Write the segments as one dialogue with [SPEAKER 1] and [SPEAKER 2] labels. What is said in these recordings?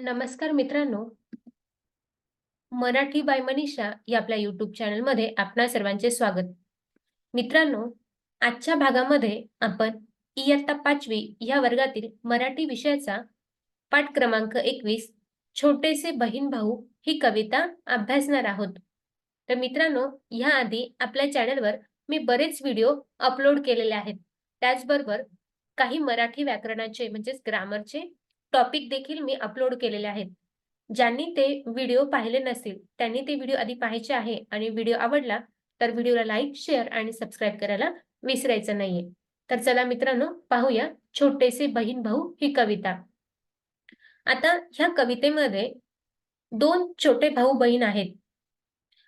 [SPEAKER 1] नमस्कार मित्रांनो. मराठी बाय मनीषा या आपल्या युट्यूब चॅनलमध्ये आपणा सर्वांचे स्वागत. मित्रांनो आजच्या भागामध्ये आपण इयत्ता पाचवी या वर्गातील मराठी विषयाचा पाठ क्रमांक एकवीस छोटेसे बहीण भाऊ ही कविता अभ्यासणार आहोत. तर मित्रांनो ह्या आधी आपल्या चॅनलवर मी बरेच व्हिडिओ अपलोड केलेले आहेत. त्याचबरोबर काही मराठी व्याकरणाचे म्हणजेच ग्रामरचे टॉपिक देखील मी अपलोड केलेले आहेत. ज्यांनी ते व्हिडिओ पाहिले नसतील त्यांनी ते व्हिडिओ आधी पाहायचे आहे आणि व्हिडिओ आवडला तर व्हिडिओला लाईक शेअर आणि सबस्क्राईब करायला विसरायचं नाहीये. तर चला मित्रांनो पाहूया छोटेसे बहीण भाऊ ही कविता. आता ह्या कवितेमध्ये दोन छोटे भाऊ बहीण आहेत.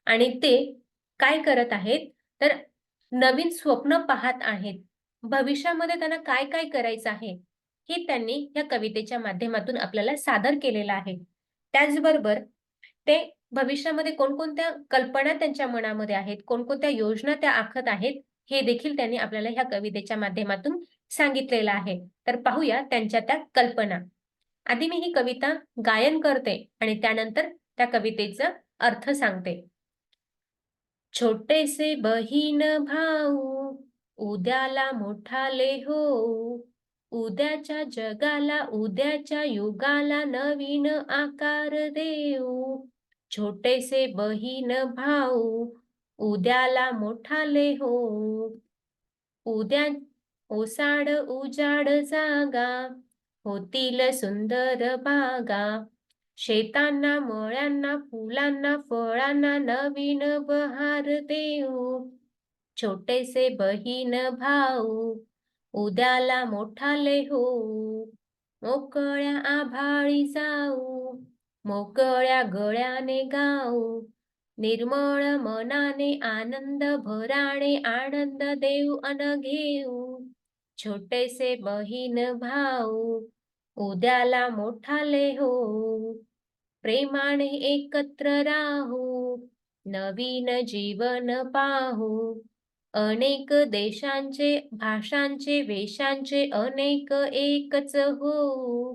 [SPEAKER 1] आणि ते काय करत आहेत? तर नवीन स्वप्न पाहत आहेत. भविष्यामध्ये त्यांना काय काय करायचं आहे? हे त्यांनी या कवितेच्या माध्यमातून आपल्याला सादर केलेलं आहे. त्याचबरोबर ते भविष्यामध्ये कोणकोणत्या कल्पना त्यांच्या मनामध्ये आहेत कोणकोणत्या योजना त्या आखत आहेत हे देखील त्यांनी आपल्याला ह्या कवितेच्या माध्यमातून सांगितलेलं आहे. तर पाहूया त्यांच्या त्या कल्पना. आधी मी ही कविता गायन करते आणि त्यानंतर त्या कवितेचा अर्थ सांगते. छोटेसे बहीण भाऊ उद्याला मोठाले हो उद्याच्या जगाला उद्याच्या युगाला नवीन आकार देऊ. छोटेसे बहीण भाऊ उद्याला मोठाले हो उद्या ओसाड उजाड जागा होतील सुंदर बागा. शेतांना मळ्यांना फुलांना फळांना नवीन बहार देऊ. छोटेसे बहीण भाऊ उद्याला मोठाले हो मोकळ्या आभाळी जाऊ मोकळ्या गळ्याने गाऊ निर्मळ मनाने आनंद भराणे आनंद देऊ अन घेऊ छोटेसे बहीण भाऊ उद्याला मोठाले हो प्रेमाने एकत्र राहू नवीन जीवन पाहू अनेक देशांचे भाषांचे वेशांचे अनेक एकच हो.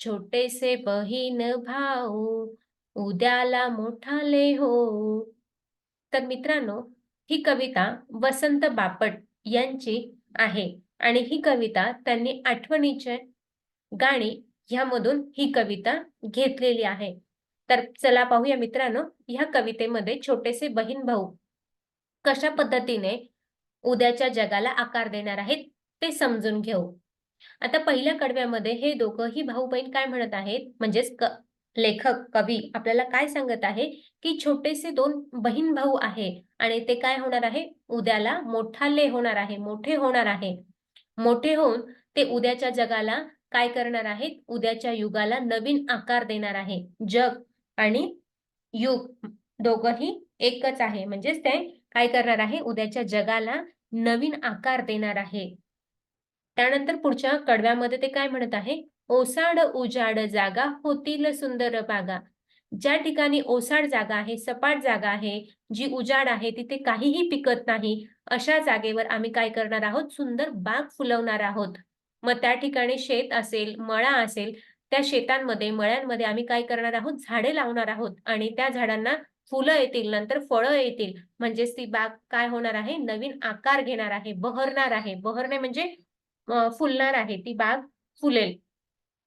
[SPEAKER 1] छोटेसे बहीण भाऊ उद्याला मोठाले हो. तर मित्रांनो ही कविता वसंत बापट यांची आहे आणि ही कविता त्यांनी आठवणीचे गाणी ह्यामधून ही कविता घेतलेली आहे. तर चला पाहूया मित्रांनो ह्या कवितेमध्ये छोटेसे बहीण भाऊ कशा पद्धतीने उद्याच्या जगाला आकार देणार आहेत ते समजून घेऊ. आता पहिल्या कडव्यामध्ये हे दोघंही भाऊ बहीण काय म्हणत आहेत? म्हणजेच क लेखक कवी आपल्याला काय सांगत आहे? की छोटेसे दोन बहीण भाऊ आहे आणि ते काय होणार आहे? उद्याला मोठाले होणार आहे मोठे होणार आहे. मोठे होऊन ते उद्याच्या जगाला काय करणार आहेत? उद्याच्या युगाला नवीन आकार देणार आहे. जग आणि युग. दोघंही एकच आहे. म्हणजेच ते काय करणार आहे? उद्याच्या जगाला नवीन आकार देणार आहे. त्यानंतर पुढच्या कडव्यामध्ये ते काय म्हणत आहे? ओसाड उजाड जागा होतील सुंदर बागा. ज्या ठिकाणी ओसाड जागा आहे सपाट जागा आहे जी उजाड आहे तिथे काहीही पिकत नाही अशा जागेवर आम्ही काय करणार आहोत? सुंदर बाग फुलवणार आहोत. मग त्या ठिकाणी शेत असेल मळा असेल त्या शेतांमध्ये मळ्यांमध्ये आम्ही काय करणार आहोत? झाडे लावणार आहोत. आणि त्या झाडांना फुलं येतील नंतर फळं येतील. म्हणजेच ती बाग काय होणार आहे? नवीन आकार घेणार आहे बहरणार आहे. बहरणे म्हणजे फुलणार आहे. ती बाग फुलेल.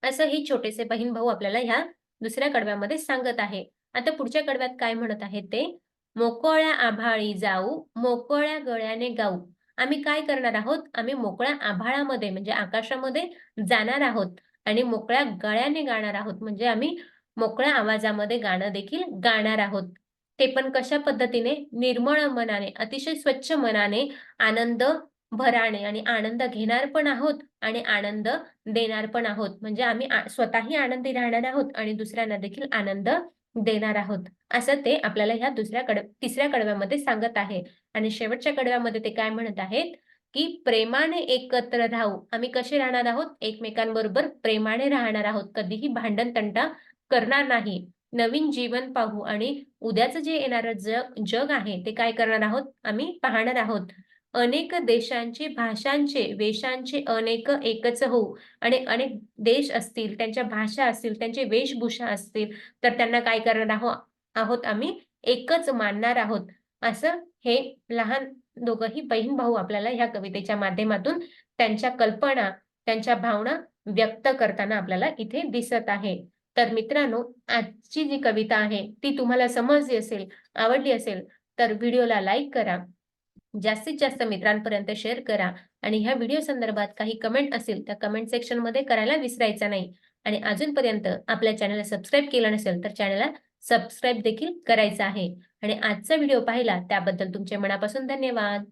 [SPEAKER 1] असं ही छोटेसे बहीण भाऊ आपल्याला ह्या दुसऱ्या कडव्यामध्ये सांगत आहे. आता पुढच्या कडव्यात काय म्हणत आहे ते? मोकळ्या आभाळी जाऊ मोकळ्या गळ्याने गाऊ. आम्ही काय करणार आहोत? आम्ही मोकळ्या आभाळामध्ये म्हणजे आकाशामध्ये जाणार आहोत. आणि मोकळ्या गळ्याने गाणार आहोत. म्हणजे आम्ही मोकळ्या आवाजामध्ये गाणं देखील गाणार आहोत. ते पण कशा पद्धतीने? निर्मळ मनाने अतिशय स्वच्छ मनाने आनंद भराणे आणि आनंद घेणार पण आहोत आणि आनंद देणार पण आहोत. म्हणजे आम्ही स्वतःही आनंदी राहणार आहोत आणि दुसऱ्यांना देखील आनंद देणार आहोत. असं ते आपल्याला ह्या दुसऱ्या कड तिसऱ्या कडव्यामध्ये सांगत आहे. आणि शेवटच्या कडव्यामध्ये ते काय म्हणत आहेत? की प्रेमाने एकत्र राहू. आम्ही कसे राहणार आहोत? एकमेकांबरोबर प्रेमाने राहणार आहोत. कधीही भांडण तंटा करणार नाही. नवीन जीवन पाहू आणि उद्याचं जे येणारं जग जग आहे ते काय करणार आहोत? आम्ही पाहणार आहोत. अनेक देशांचे भाषांचे वेशांचे अनेक एकच होऊ आणि अनेक देश असतील त्यांच्या भाषा असतील त्यांचे वेशभूषा असतील तर त्यांना काय करणार आहो आहोत आम्ही? एकच मानणार आहोत. असं हे लहान दोघंही बहीण भाऊ आपल्याला ह्या कवितेच्या माध्यमातून त्यांच्या कल्पना त्यांच्या भावना व्यक्त करताना आपल्याला इथे दिसत आहे. तर मित्रांनो आजची जी कविता आहे ती तुम्हाला समजली असेल आवडली असेल तर व्हिडिओला लाईक करा. जास्तीत जास्त मित्रांपर्यंत शेअर करा आणि ह्या व्हिडिओ संदर्भात काही कमेंट असेल त्या कमेंट सेक्शनमध्ये करायला विसरायचा नाही. आणि अजूनपर्यंत आपल्या चॅनलला सबस्क्राईब केलं नसेल तर चॅनलला सबस्क्राईब देखील करायचं आहे. आणि आजचा व्हिडिओ पाहिला त्याबद्दल तुमचे मनापासून धन्यवाद.